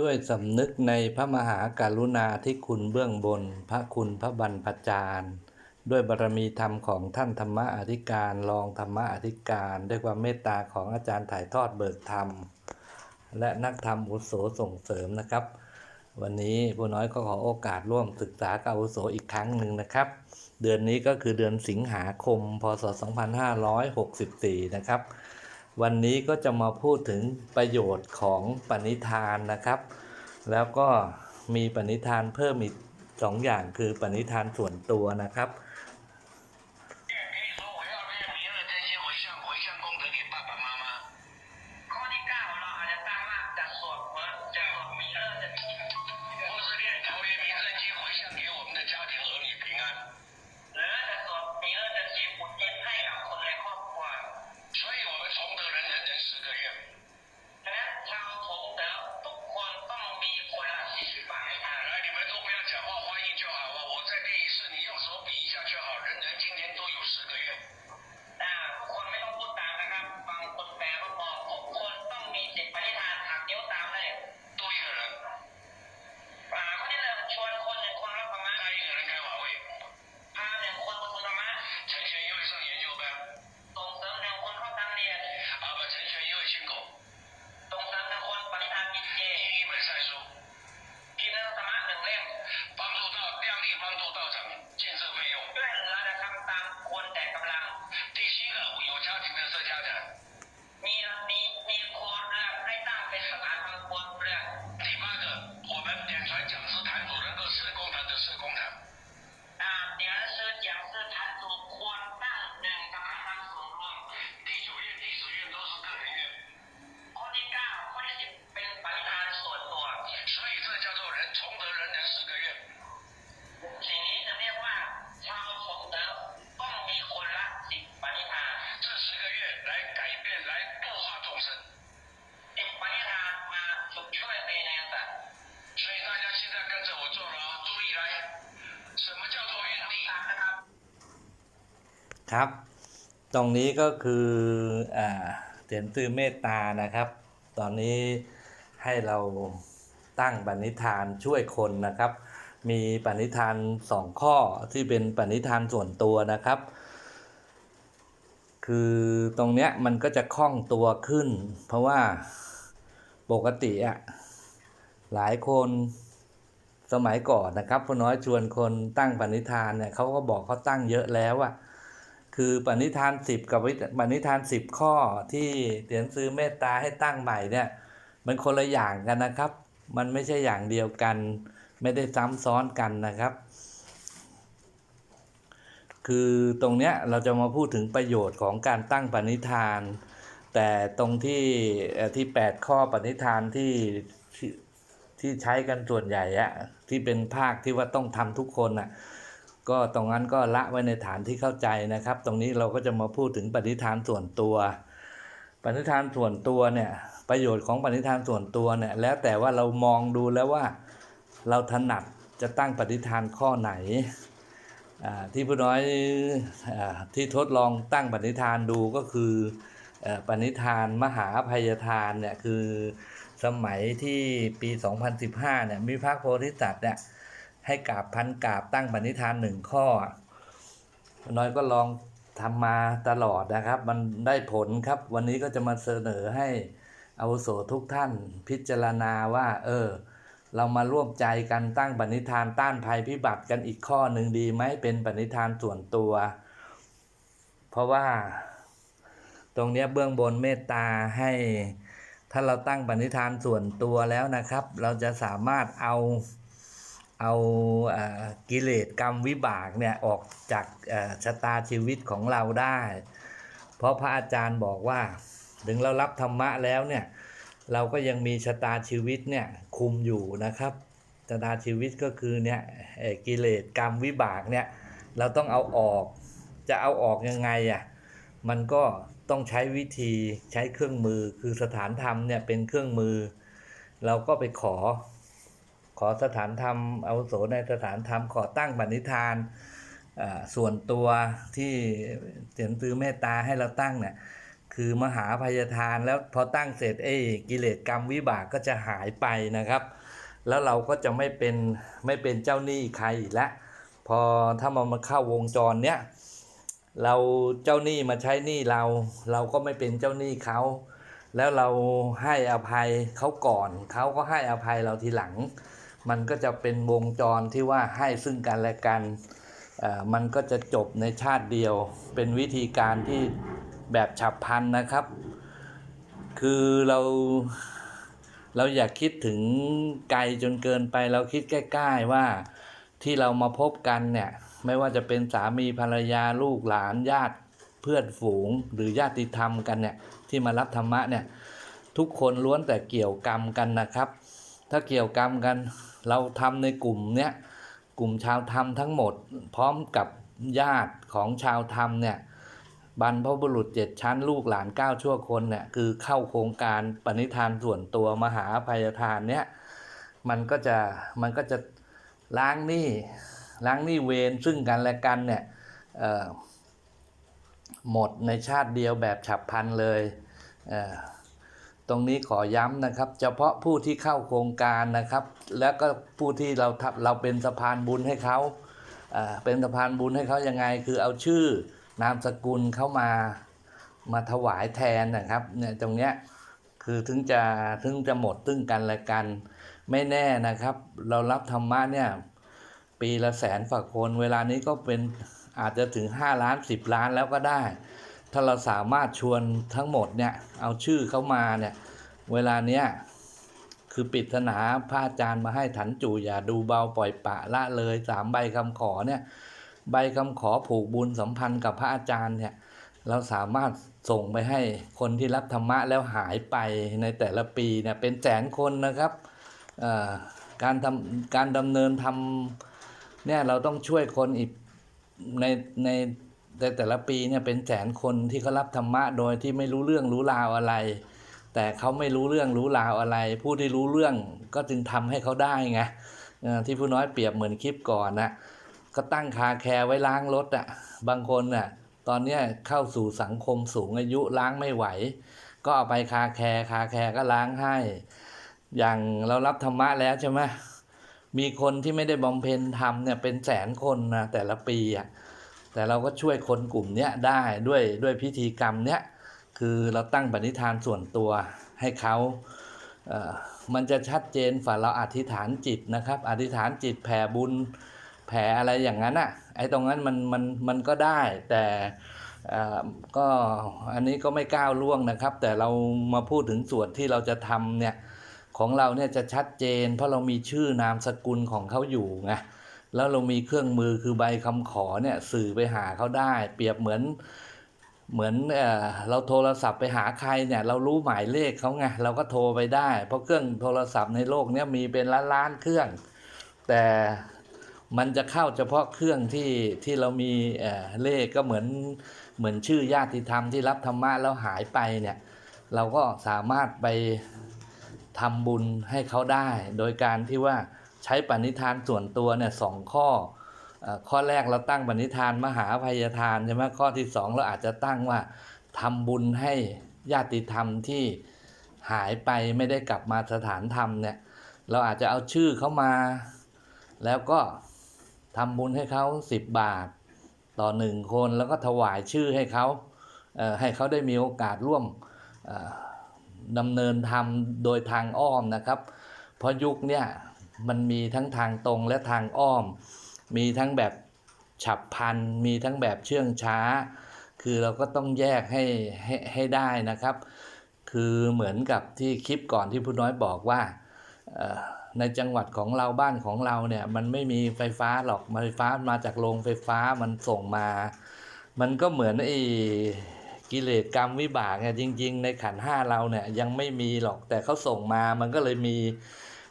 ด้วยสำนึกในพระมหากรุณาธิคุณเบื้องบน พระคุณพระบรรพจารย์ ด้วยบารมีธรรมของท่านธรรมอธิการรองธรรมอธิการ ด้วยความเมตตาของอาจารย์ถ่ายทอดเบิกธรรม และนักธรรมอุโสส่งเสริมนะครับ วันนี้ผู้น้อยก็ขอโอกาสร่วมศึกษากับอุโสอีกครั้งหนึ่งนะครับ เดือนนี้ก็คือเดือนสิงหาคม พศ 2564 นะครับ วันนี้ก็จะมาพูดถึงประโยชน์ของปณิธานนะครับ แล้วก็มีปณิธานเพิ่มอีกสองอย่างคือปณิธานส่วนตัวนะครับ 崇德人人十个愿。สิ่งนี้จะเรียกว่าชาวสงเดิมต้องมีคนละสิบปณิธาน这十个月来改变来度化众生สิบปณิธานมาฝึกช่วยเบเนสัต所以大家现在跟着我做了啊注意来什么叫做愿力นะครับ ครับ ตรงนี้ก็คืออ่าเตียนตื้อเมตตานะครับ ตอนนี้ให้เรา ตั้งปณิธานช่วยคนนะครับ มีปณิธานสองข้อที่เป็นปณิธานส่วนตัวนะครับ คือตรงเนี้ยมันก็จะคล่องตัวขึ้น เพราะว่าปกติอะหลายคนสมัยก่อนนะครับพ่อน้อยชวนคนตั้งปณิธานเนี่ยเขาก็บอกเขาตั้งเยอะแล้วอะคือปณิธานสิบกับปณิธานสิบข้อที่เตียนซื้อเมตตาให้ตั้งใหม่เนี่ยมันคนละอย่างกันนะครับ มันไม่ใช่อย่างเดียวกัน ไม่ได้ซ้ำซ้อนกันนะครับ คือตรงเนี้ยเราจะมาพูดถึงประโยชน์ของการตั้งปณิธาน แต่ตรงที่ที่แปดข้อปณิธานที่ที่ที่ใช้กันส่วนใหญ่อะที่เป็นภาคที่ว่าต้องทำทุกคนอะก็ตรงนั้นก็ละไว้ในฐานที่เข้าใจนะครับ ตรงนี้เราก็จะมาพูดถึงปณิธานส่วนตัว ปณิธานส่วนตัวเนี่ย ประโยชน์ของปณิธานส่วนตัวเนี่ยแล้วแต่ว่าเรามองดูแล้วว่าเราถนัดจะตั้งปณิธานข้อไหนที่ผู้น้อยอที่ทดลองตั้งปณิธานดูก็คืออปณิธานมหาอภัยทานเนี่ยคือสมัยที่ปี 2015เนี่ยมีพระโพธิสัตว์เนี่ยให้กราบพันกราบตั้งปณิธานหนึ่งข้อ น้อยก็ลองทำมาตลอดนะครับ มันได้ผลครับ วันนี้ก็จะมาเสนอให้ อาวุโสทุกท่านพิจารณาว่า เออ เรามาร่วมใจกันตั้งปณิธานต้านภัยพิบัติกันอีกข้อหนึ่งดีไหมเป็นปณิธานส่วนตัว เพราะว่า ตรงนี้เบื้องบนเมตตาให้ ถ้าเราตั้งปณิธานส่วนตัวแล้วนะครับ เราจะสามารถเอาเอากิเลสกรรมวิบากเนี่ยออกจากชะตาชีวิตของเราได้ เพราะพระอาจารย์บอกว่า ถึงเรารับธรรมะแล้วเนี่ยเราก็ยังมีชะตาชีวิตเนี่ยคุมอยู่นะครับชะตาชีวิตก็คือเนี่ยกิเลสกรรมวิบากเนี่ยเราต้องเอาออกจะเอาออกยังไงอะมันก็ต้องใช้วิธีใช้เครื่องมือคือสถานธรรมเนี่ยเป็นเครื่องมือ เราก็ไปขอ ขอสถานธรรมอาวุโสในสถานธรรมขอตั้งปณิธานส่วนตัวที่เตียนตือเมตตาให้เราตั้งเนี่ย คือมหาพยทานแล้วพอตั้งเสร็จไอ้กิเลสกรรมวิบากก็จะหายไปนะครับ แล้วเราก็จะไม่เป็นไม่เป็นเจ้าหนี้ใครอีกแล้วพอถ้ามันมาเข้าวงจรเนี้ยเราเจ้าหนี้มาใช้หนี้เรา เราก็ไม่เป็นเจ้าหนี้เขา แล้วเราให้อภัยเขาก่อน เขาก็ให้อภัยเราทีหลัง มันก็จะเป็นวงจรที่ว่าให้ซึ่งกันและกันอ่อมันก็จะจบในชาติเดียว เป็นวิธีการที่ แบบฉับพลันนะครับ คือเราเราอย่าคิดถึงไกลจนเกินไปเราคิดใกล้ๆว่าที่เรามาพบกันเนี่ย ไม่ว่าจะเป็นสามีภรรยาลูกหลานญาติเพื่อนฝูงหรือญาติธรรมกันเนี่ย ที่มารับธรรมะเนี่ย ทุกคนล้วนแต่เกี่ยวกรรมกันนะครับ ถ้าเกี่ยวกรรมกัน เราทำในกลุ่มเนี้ยกลุ่มชาวธรรมทั้งหมด พร้อมกับญาติของชาวธรรมเนี่ย บรรพบุรุษเจ็ดชั้นลูกหลานเก้าชั่วคนเนี่ยคือเข้าโครงการปณิธานส่วนตัวมหาภัยทานเนี่ยมันก็จะมันก็จะล้างหนี้ล้างหนี้เวรซึ่งกันและกันเนี่ยหมดในชาติเดียวแบบฉับพลันเลยเตรงนี้ขอย้ำนะครับ เฉพาะผู้ที่เข้าโครงการนะครับ แล้วก็ผู้ที่เราทำเราเป็นสะพานบุญให้เขาอ่าเป็นสะพานบุญให้เขายังไงคือเอาชื่อ นามสกุลเข้ามามาถวายแทนนะครับเนี่ยตรงเนี้ยคือถึงจะถึงจะหมดตึ้งกันและกันไม่แน่นะครับ เรารับธรรมะเนี่ยปีละแสนฝากคนเวลานี้ก็เป็นอาจจะถึง 5 ล้าน 10 ล้านแล้วก็ได้ ถ้าเราสามารถชวนทั้งหมดเนี่ยเอาชื่อเข้ามาเนี่ยเวลาเนี้ยคือปริศนาพระอาจารย์มาให้ถันจูอย่าดูเบาปล่อยปะละเลยสามใบคำขอเนี่ย ใบคำขอผูกบุญสัมพันธ์กับพระอาจารย์เนี่ยเราสามารถส่งไปให้คนที่รับธรรมะแล้วหายไปในแต่ละปีเนี่ยเป็นแสนคนนะครับการทำการดำเนินทำเนี่ยเราต้องช่วยคนอีกในในแต่แต่ละปีเนี่ยเป็นแสนคนที่เขารับธรรมะโดยที่ไม่รู้เรื่องรู้ราวอะไร แต่เขาไม่รู้เรื่องรู้ราวอะไร ผู้ที่รู้เรื่องก็จึงทำให้เขาได้ไงที่ผู้น้อยเปรียบเหมือนคลิปก่อนนะ ก็ตั้งคาแคร์ไว้ล้างรถอะ่ะ บางคนน่ะ ตอนเนี้ยเข้าสู่สังคมสูงอายุล้างไม่ไหว ก็เอาไปคาแคร์คาแคร์ก็ล้างให้ อย่างเรารับธรรมะแล้วใช่ไหมมีคนที่ไม่ได้บำเพ็ญธรรมเนี่ยเป็นแสนคนนะแต่ละปีอะแต่เราก็ช่วยคนกลุ่มเนี้ยได้ด้วยด้วยพิธีกรรมเนี้ยคือเราตั้งปณิธานส่วนตัวให้เขาเอ่อมันจะชัดเจนฝ่าเราอธิษฐานจิตนะครับ อธิษฐานจิตแผ่บุญ แผ่อะไรอย่างนั้นอะไอ้ตรงนั้นมันมันมันก็ได้ แต่อ่อก็อันนี้ก็ไม่ก้าวล่วงนะครับ แต่เรามาพูดถึงส่วนที่เราจะทำเนี่ยของเราเนี่ยจะชัดเจน เพราะเรามีชื่อนามสกุลของเขาอยู่ไงแล้วเรามีเครื่องมือคือใบคำขอเนี่ยสื่อไปหาเขาได้ เปรียบเหมือนเหมือนเอ่อเราโทรศัพท์ไปหาใครเนี่ยเรารู้หมายเลขเขาไงเราก็โทรไปได้ เพราะเครื่องโทรศัพท์ในโลกเนี้ยมีเป็นล้านล้านเครื่อง แต่ มันจะเข้าเฉพาะเครื่องที่ที่เรามีเเลขก็เหมือนเหมือนชื่อญาติธรรมที่รับธรรมะแล้วหายไปเนี่ยเราก็สามารถไปทำบุญให้เขาได้ โดยการที่ว่าใช้ปณิธานส่วนตัวเนี่ยสองข้อข้อแรกเราตั้งปณิธานมหาภัยทานใช่ไหมข้อที่สองเราอาจจะตั้งว่าทำบุญให้ญาติธรรมที่หายไปไม่ได้กลับมาสถานธรรมเนี่ยเราอาจจะเอาชื่อเขามา แล้วก็ ทำบุญให้เขาสิบบาท ต่อหนึ่งคนแล้วก็ถวายชื่อให้เขาเให้เขาได้มีโอกาสร่วมดำเนินธรรมโดยทางอ้อมนะครับ เพราะยุคเนี่ยมันมีทั้งทางตรงและทางอ้อม มีทั้งแบบฉับพลัน มีทั้งแบบเชื่องช้า คือเราก็ต้องแยกให้ให้ให้ได้นะครับ คือเหมือนกับที่คลิปก่อนที่ผู้น้อยบอกว่า ในจังหวัดของเราบ้านของเราเนี่ย มันไม่มีไฟฟ้าหรอกไฟฟ้ามาจากโรงไฟฟ้ามันส่งมา มันก็เหมือนไอ้กิเลสกรรมวิบากเนี่ยจริง ๆ ในขันห้าเราเนี่ยยังไม่มีหรอกแต่เขาส่งมามันก็เลยมี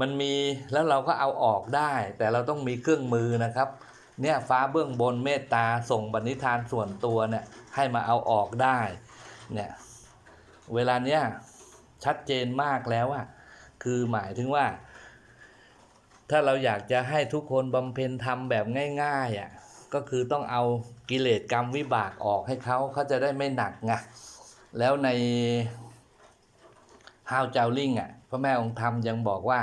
มันมีแล้วเราก็เอาออกได้ แต่เราต้องมีเครื่องมือนะครับ เนี่ยฟ้าเบื้องบนเมตตาส่งบันิธานส่วนตัวเนี่ยให้มาเอาออกได้เนี่ยเวลาเนี้ยชัดเจนมากแล้วอะคือหมายถึงว่า ถ้าเราอยากจะให้ทุกคนบำเพ็ญธรรมแบบง่ายๆอะก็คือต้องเอากิเลสกรรมวิบากออกให้เขาเขาจะได้ไม่หนักไงแล้วในฮาวเจาลิงอะพระแม่องค์ธรรมยังบอกว่า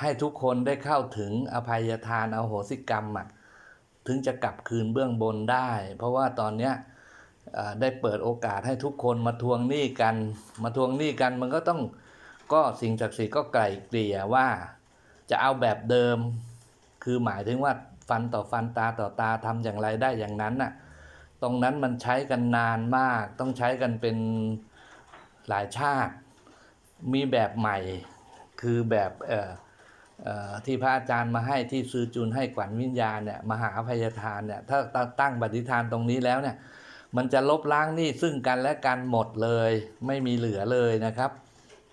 ให้ทุกคนได้เข้าถึงอภัยทานอโหสิกรรมอะถึงจะกลับคืนเบื้องบนได้ เพราะว่าตอนเนี้ยได้เปิดโอกาสให้ทุกคนมาทวงหนี้กัน มาทวงหนี้กันมันก็ต้องก็สิ่งศักดิ์สิทธิ์ก็ไกล่เกลี่ยว่า จะเอาแบบเดิม คือหมายถึงว่าฟันต่อฟันตาต่อตาทำอย่างไรได้อย่างนั้นน่ะตรงนั้นมันใช้กันนานมาก ต้องใช้กันเป็นหลายชาติ มีแบบใหม่ คือแบบเอ่อที่พระอาจารย์มาให้ที่ซื้อจุนให้ขวัญวิญญาณเนี่ยมหาพยาทานเนี่ยถ้าตั้งปฏิทานตรงนี้แล้วเนี่ยมันจะลบล้างหนี้ซึ่งกันและกันหมดเลย ไม่มีเหลือเลยนะครับ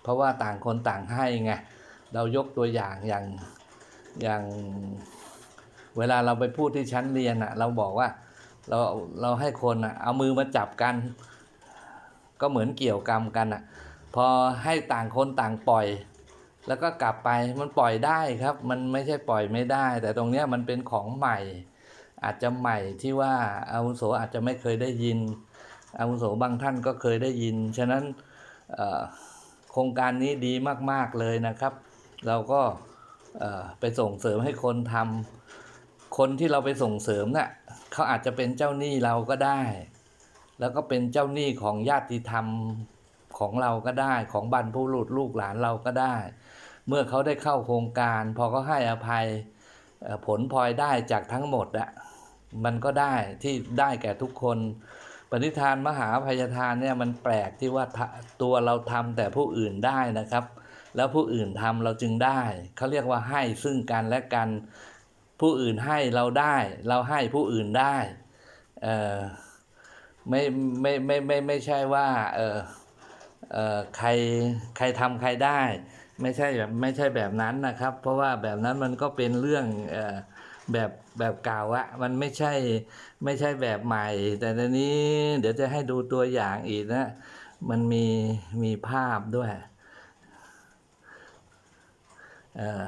เพราะว่าต่างคนต่างให้ไง เรายกตัวอย่างอย่างอย่างเวลาเราไปพูดที่ชั้นเรียนอะเราบอกว่าเราเราให้คนอะเอามือมาจับกัน ก็เหมือนเกี่ยวกรรมกันอะพอให้ต่างคนต่างปล่อย แล้วก็กลับไปมันปล่อยได้ครับ มันไม่ใช่ปล่อยไม่ได้ แต่ตรงเนี้ยมันเป็นของใหม่ อาจจะใหม่ที่ว่าอาวุโสอาจจะไม่เคยได้ยินอาวุโสบางท่านก็เคยได้ยิน ฉะนั้นโครงการนี้ดีมาก ๆ เลยนะครับ เราก็ไปส่งเสริมให้คนทำคนที่เราไปส่งเสริมน่ะเขาอาจจะเป็นเจ้าหนี้เราก็ได้ แล้วก็เป็นเจ้าหนี้ของญาติธรรมของเราก็ได้ ของบรรพบุรุษลูกหลานเราก็ได้ เมื่อเขาได้เข้าโครงการ พอเขาให้อภัยผลพลอยได้จากทั้งหมดอะมันก็ได้ที่ได้แก่ทุกคน ปณิธานมหาภัยทานเนี่ยมันแปลกที่ว่าตัวเราทำแต่ผู้อื่นได้นะครับ แล้วผู้อื่นทำเราจึงได้ เขาเรียกว่าให้ซึ่งกันและกัน ผู้อื่นให้เราได้ เราให้ผู้อื่นได้ไม่ไม่ไม่ไม่ไม่ใช่ว่าเออเออใครใครทำใครได้ ไม่ใช่แบบไม่ใช่แบบนั้นนะครับ เพราะว่าแบบนั้นมันก็เป็นเรื่องเออแบบแบบเก่าอะมันไม่ใช่ไม่ใช่แบบใหม่ แต่ตอนนี้เดี๋ยวจะให้ดูตัวอย่างอีกนะ มันมีมีภาพด้วย เออ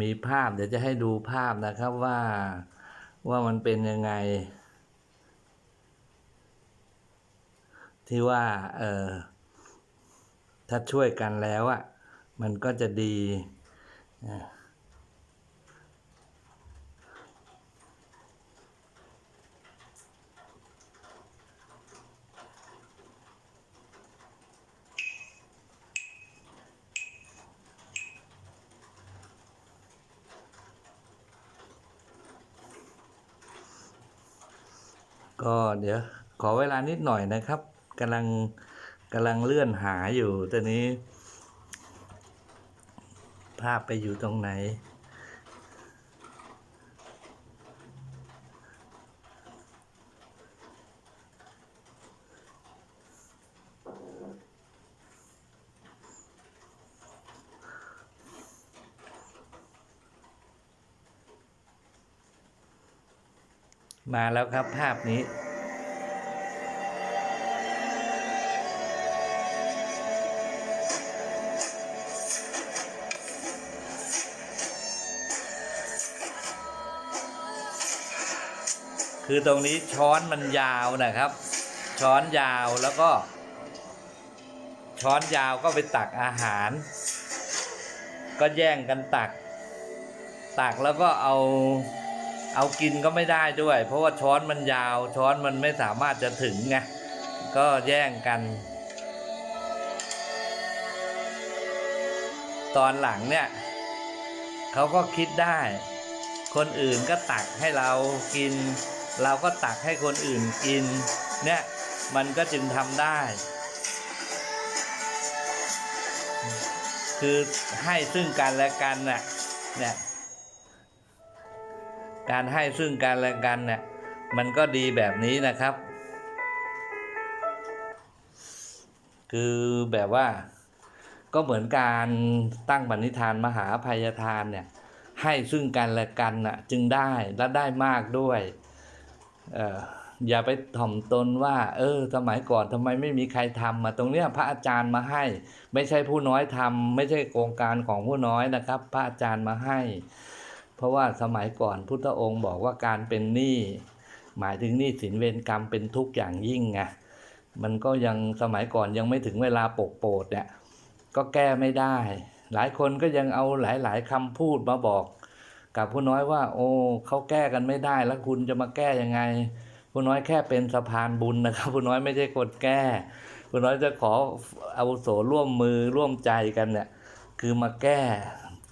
มีภาพเดี๋ยวจะให้ดูภาพนะครับว่าว่ามันเป็นยังไง ที่ว่าเออถ้าช่วยกันแล้วอะ่ะ มันก็จะดีอะ ก็เดี๋ยวขอเวลานิดหน่อยนะครับกำลังกำลังเลื่อนหาอยู่ตอนนี้ ภาพไปอยู่ตรงไหน มาแล้วครับภาพนี้ คือตรงนี้ช้อนมันยาวนะครับ ช้อนยาวแล้วก็ ช้อนยาวก็ไปตักอาหาร ก็แย่งกันตัก ตักแล้วก็เอา เอากินก็ไม่ได้ด้วย เพราะว่าช้อนมันยาวช้อนมันไม่สามารถจะถึงไงก็แย่งกัน ตอนหลังเนี่ยเขาก็คิดได้ คนอื่นก็ตักให้เรากิน เราก็ตักให้คนอื่นกิน เนี่ยมันก็จึงทำได้ คือให้ซึ่งกันและกันน่ะเนี่ย การให้ซึ่งกันและกันเนี่ยมันก็ดีแบบนี้นะครับ คือแบบว่าก็เหมือนการตั้งปณิธานมหาภัยทานเนี่ยให้ซึ่งกันและกันน่ะจึงได้และได้มากด้วยเอ่ออย่าไปถ่อมตนว่า เออ สมัยก่อนทำไมไม่มีใครทำมาตรงเนี้ยพระอาจารย์มาให้ ไม่ใช่ผู้น้อยทำไม่ใช่โครงการของผู้น้อยนะครับ พระอาจารย์มาให้ เพราะว่าสมัยก่อนพุทธองค์บอกว่าการเป็นหนี้หมายถึงหนี้สินเวรกรรมเป็นทุกข์อย่างยิ่งไงมันก็ยังสมัยก่อนยังไม่ถึงเวลาปกโปรดเนี่ยก็แก้ไม่ได้ หลายคนก็ยังเอาหลายๆคำพูดมาบอก กับผู้น้อยว่า โอ้เขาแก้กันไม่ได้แล้วคุณจะมาแก้ยังไง ผู้น้อยแค่เป็นสะพานบุญนะครับผู้น้อยไม่ใช่คนแก้ผู้น้อยจะขออาโสร่วมมือร่วมใจกันเนี่ยคือมาแก้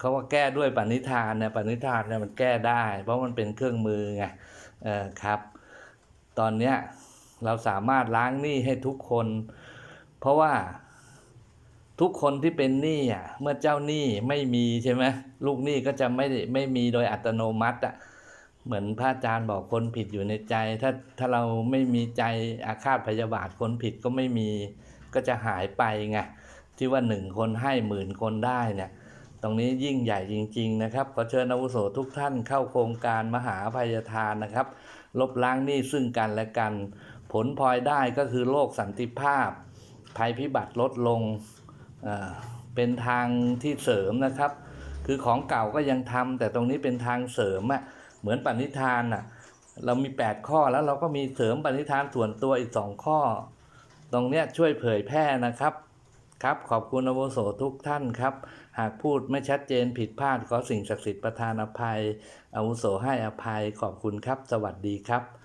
เขาว่าแก้ด้วยปณิธานเนี่ยปณิธานเนี่ยมันแก้ได้ เพราะมันเป็นเครื่องมือไงเออครับ ตอนเนี้ยเราสามารถล้างหนี้ให้ทุกคน เพราะว่าทุกคนที่เป็นหนี้อะเมื่อเจ้าหนี้ไม่มีใช่ไหมลูกหนี้ก็จะไม่ได้ไม่มีโดยอัตโนมัติอะเหมือนพระอาจารย์บอกคนผิดอยู่ในใจ ถ้าถ้าเราไม่มีใจอาฆาตพยาบาทคนผิดก็ไม่มีก็จะหายไปไงที่ว่าหนึ่งคนให้หมื่นคนได้เนี่ย ตรงนี้ยิ่งใหญ่จริง ๆ นะครับขอเชิญอาวุโสทุกท่านเข้าโครงการมหาอภัยทานนะครับ ลบล้างหนี้ซึ่งกันและกัน ผลพลอยได้ก็คือโลกสันติภาพ ภัยพิบัติลดลงเป็นทางที่เสริมนะครับ คือของเก่าก็ยังทำแต่ตรงนี้เป็นทางเสริมอะเหมือนปณิธานอะเรามี 8 ข้อแล้วเราก็มีเสริมปณิธานส่วนตัวอีก 2 ข้อ ตรงเนี้ยช่วยเผยแพร่นะครับ ครับขอบคุณอาวุโสทุกท่านครับ หากพูดไม่ชัดเจนผิดพลาดขอสิ่งศักดิ์สิทธิ์ประทานอภัยอาวุโสให้อภัยขอบคุณครับ สวัสดีครับ